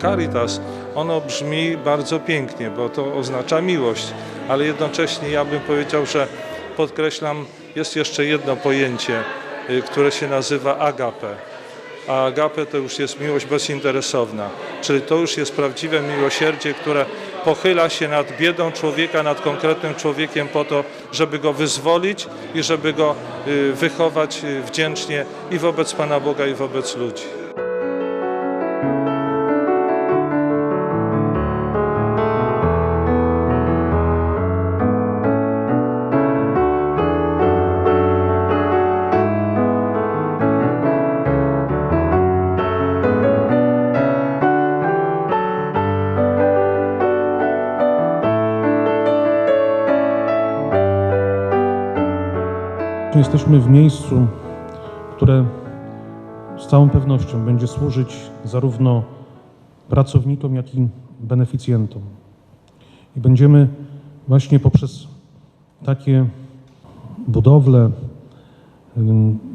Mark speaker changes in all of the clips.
Speaker 1: Caritas, ono brzmi bardzo pięknie, bo to oznacza miłość, ale jednocześnie ja bym powiedział, że podkreślam, jest jeszcze jedno pojęcie, y, które się nazywa agape. A agape to już jest miłość bezinteresowna, czyli to już jest prawdziwe miłosierdzie, które pochyla się nad biedą człowieka, nad konkretnym człowiekiem po to, żeby go wyzwolić i żeby go y, wychować y, wdzięcznie i wobec Pana Boga, i wobec ludzi.
Speaker 2: Jesteśmy w miejscu, które z całą pewnością będzie służyć zarówno pracownikom, jak i beneficjentom. I będziemy właśnie poprzez takie budowle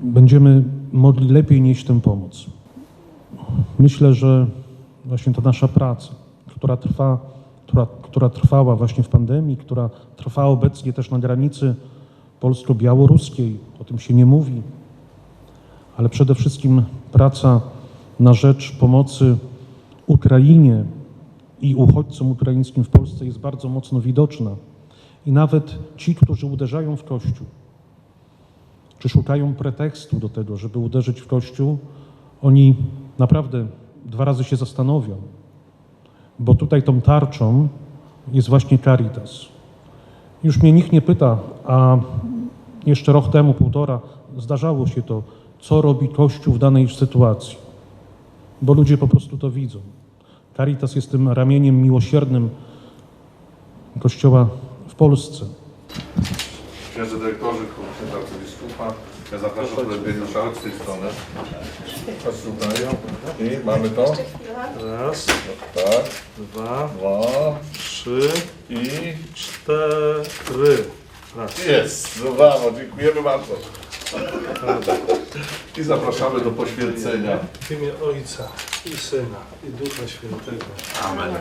Speaker 2: będziemy mogli lepiej nieść tę pomoc. Myślę, że właśnie ta nasza praca, która trwa, która, która trwała właśnie w pandemii, która trwa obecnie też na granicy polsko-białoruskiej, o tym się nie mówi, ale przede wszystkim praca na rzecz pomocy Ukrainie i uchodźcom ukraińskim w Polsce jest bardzo mocno widoczna. I nawet ci, którzy uderzają w Kościół, czy szukają pretekstu do tego, żeby uderzyć w Kościół, oni naprawdę dwa razy się zastanowią, bo tutaj tą tarczą jest właśnie Caritas. Już mnie nikt nie pyta, a jeszcze rok temu, półtora, zdarzało się to, co robi Kościół w danej sytuacji, bo ludzie po prostu to widzą. Caritas jest tym ramieniem miłosiernym Kościoła w Polsce.
Speaker 3: Księże dyrektorzy, księdza arcybiskupa, ja zapraszam do chodź z tej strony. Chodź tutaj. I mamy to?
Speaker 1: Raz,
Speaker 3: Tak,
Speaker 1: dwa,
Speaker 3: dwa
Speaker 1: trzy,
Speaker 3: i
Speaker 1: cztery.
Speaker 3: Jest. No brawo, dziękujemy bardzo. I zapraszamy do poświęcenia.
Speaker 1: W imię Ojca i Syna i Ducha Świętego.
Speaker 3: Amen.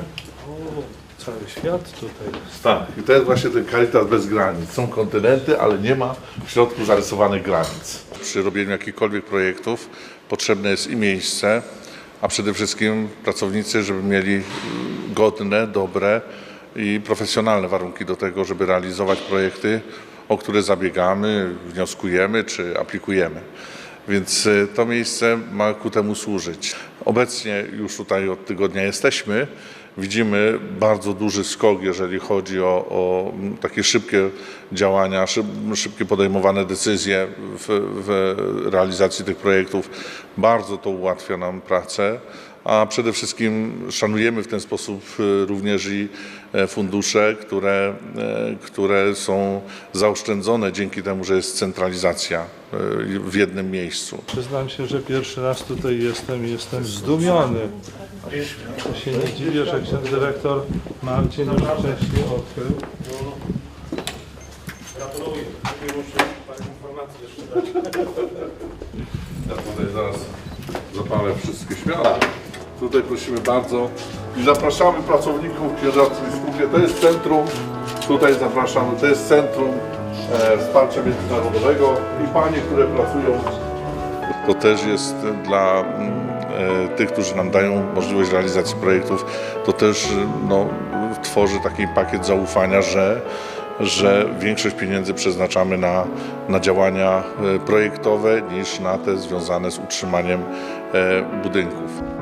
Speaker 1: O, cały świat tutaj jest.
Speaker 3: Tak, i to jest właśnie ten Caritas bez granic. Są kontynenty, ale nie ma w środku zarysowanych granic. Przy robieniu jakichkolwiek projektów potrzebne jest i miejsce, a przede wszystkim pracownicy, żeby mieli godne, dobre i profesjonalne warunki do tego, żeby realizować projekty, o które zabiegamy, wnioskujemy czy aplikujemy. Więc y, to miejsce ma ku temu służyć. Obecnie już tutaj od tygodnia jesteśmy. Widzimy bardzo duży skok, jeżeli chodzi o, o takie szybkie działania, szyb, szybkie podejmowane decyzje w, w realizacji tych projektów. Bardzo to ułatwia nam pracę, a przede wszystkim szanujemy w ten sposób y, również i e, fundusze, które, e, które są zaoszczędzone dzięki temu, że jest centralizacja e, w jednym miejscu.
Speaker 1: Przyznam się, że pierwszy raz tutaj jestem i jestem zdumiony. Ja się nie dziwię, że ksiądz dyrektor Marcin już wcześniej odkrył. Gratuluję. Muszę jeszcze dać.
Speaker 3: Ja tutaj zaraz zapalę wszystkie światła. Tutaj prosimy bardzo i zapraszamy pracowników księżarskiej biskupie. To jest centrum, tutaj zapraszamy, to jest centrum e, wsparcia międzynarodowego i panie, które pracują. To też jest dla mm, e, tych, którzy nam dają możliwość realizacji projektów, to też no, tworzy taki pakiet zaufania, że że większość pieniędzy przeznaczamy na, na działania e, projektowe niż na te związane z utrzymaniem e, budynków.